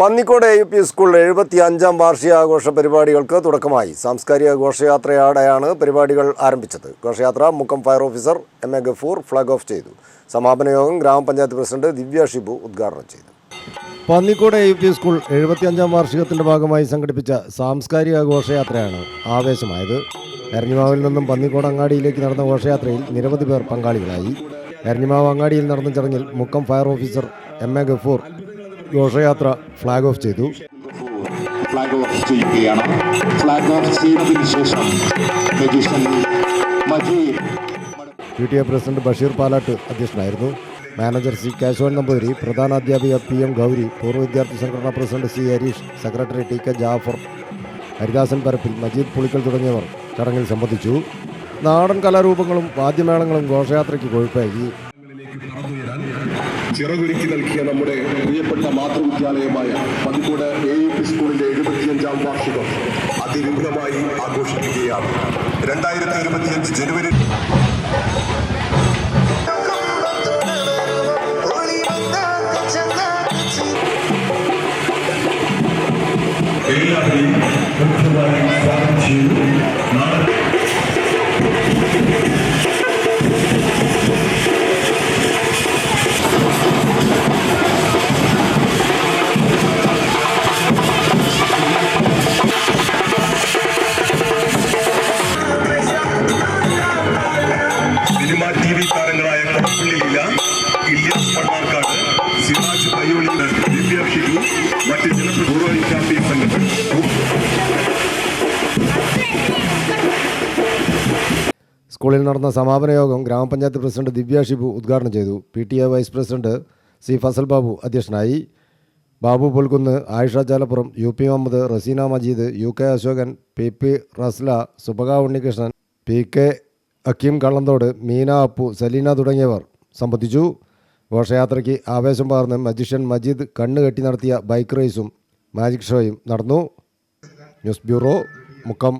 Pannikode A U P school എഴുപത്തി അഞ്ചാം വാർഷികാഘോഷ പരിപാടികൾക്ക് തുടക്കമായി. സാംസ്കാരിക ഘോഷയാത്രയോടെയാണ് പരിപാടികൾ ആരംഭിച്ചത്. ഘോഷയാത്ര Mukkam fire officer M A Gafoor flag off ചെയ്തു. സമാപന യോഗം ഗ്രാമപഞ്ചായത്ത് പ്രസിഡന്റ് ദിവ്യ ഷിബു ഉദ്ഘാടനം ചെയ്തു. Pannikode A U P school എഴുപത്തിയഞ്ചാം വാർഷികത്തിന്റെ ഭാഗമായി സംഘടിപ്പിച്ച സാംസ്കാരിക ഘോഷയാത്രയാണ് ആവേശമായത്. എരഞ്ഞിമാവിൽ നിന്നും പന്നിക്കോട് അങ്ങാടിയിലേക്ക് നടന്ന ഘോഷയാത്രയിൽ നിരവധി പേർ പങ്കാളികളായി. എരഞ്ഞിമാവ് അങ്ങാടിയിൽ നടന്ന ചടങ്ങിൽ Mukkam fire officer M A Gafoor ഘോഷയാത്ര ഫ്ലാഗ് ഓഫ് ചെയ്തു. ഫ്ലാഗ് ഓഫ് ചെയ്യുകയാണ്. ഫ്ലാഗ് ഓഫ് ചെയ്തതിന് ശേഷം U T A president Basheer Palatt അധ്യക്ഷനായിരുന്നു. മാനേജർ സി കാശോൻ നമ്പൂതിരി പ്രധാന അധ്യാപിക പി എം ഗൗരി പൂർവ വിദ്യാർത്ഥി സംഘടനാ president C Harish secretary T K Jafar Haridasan Parappil Majeed Pulikkal തുടങ്ങിയവർ ചടങ്ങിൽ സംബന്ധിച്ചു. നാടൻ കലാരൂപങ്ങളും വാദ്യമേളങ്ങളും ഘോഷയാത്രയ്ക്ക് കൊഴുപ്പേകി. ചിറകുരുക്കി നൽകിയ നമ്മുടെ പ്രിയപ്പെട്ട മാതൃവിദ്യാലയമായ പതിക്കോട് എ യു പി സ്കൂളിന്റെ എഴുപത്തിയഞ്ചാം വാർഷികം അതിവിപുലമായി ആഘോഷിക്കുകയാണ്. രണ്ടായിരത്തി ഇരുപത്തിയഞ്ച് ജനുവരി എല്ലാവരെയും സിറാജ് സ്കൂളിൽ നടന്ന സമാപന യോഗം ഗ്രാമപഞ്ചായത്ത് പ്രസിഡന്റ് ദിവ്യ ഷിബു ഉദ്ഘാടനം ചെയ്തു. P T A vice president C Fazal Babu അധ്യക്ഷനായി. Babu Pulkunnu Ayisha Chalappuram U P Muhammed Raseena Majeed U K Ashokan P P Rasla Subaka Unnikrishnan P K Akkim Kallanthode Meena Appu Saleena തുടങ്ങിയവർ സംബന്ധിച്ചു. ഘോഷയാത്രയ്ക്ക് ആവേശം പകർന്ന് magician Majeed കണ്ണ് കെട്ടി നടത്തിയ bike റേസും magic ഷോയും നടന്നു. News bureau Mukkam.